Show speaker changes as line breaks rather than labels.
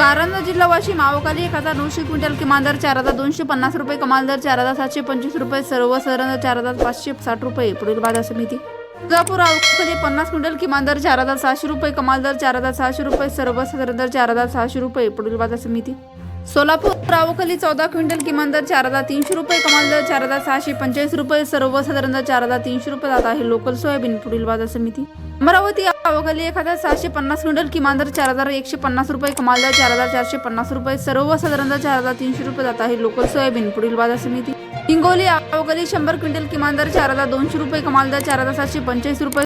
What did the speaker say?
कारंजा जिल्हा वाशिम आवकाली एक हजार नऊशे क्विंटल किमान दर चार हजार दोनशे पन्नास रुपये कमाल दर चार हजार सातशे पंचवीस रुपये सर्वसाधारण दर चार हजार पाचशे साठ रुपये. पुढील बाजार समिती. तुळजापूर आवकाली पन्नास क्विंटल किमान दर चार हजार सहाशे रुपये कमाल दर चार हजार सहाशे रुपये सर्वसाधारण दर चार हजार सहाशे रुपये. पुढील बाजार समिती. सोलापूर आवकाली चौदा क्विंटल किमान दर चार हजार तीनशे रुपये कमाल दर चार हजार सहाशे पंचेचाळीस रुपये सर्वसाधारण दर चार हजार तीनशे रुपये. जात आहे लोकल सोयाबीन पुढील बाजार समिती. अमरावती आवकाली एक हजार सहाशे पन्नास क्विंटल किमान दर चार हजार एकशे पन्नास रुपये कमाल दर चार हजार चारशे पन्नास रुपये सर्वसाधारण दर चार हजार तीनशे रुपये. जात आहे लोकल सोयाबीन पुढील बाजार समिती. हिंगोली आवकाली शंभर क्विंटल किमान दर चार हजार दोनशे रुपये कमाल दर चार हजार सातशे पंचेचाळीस रुपये.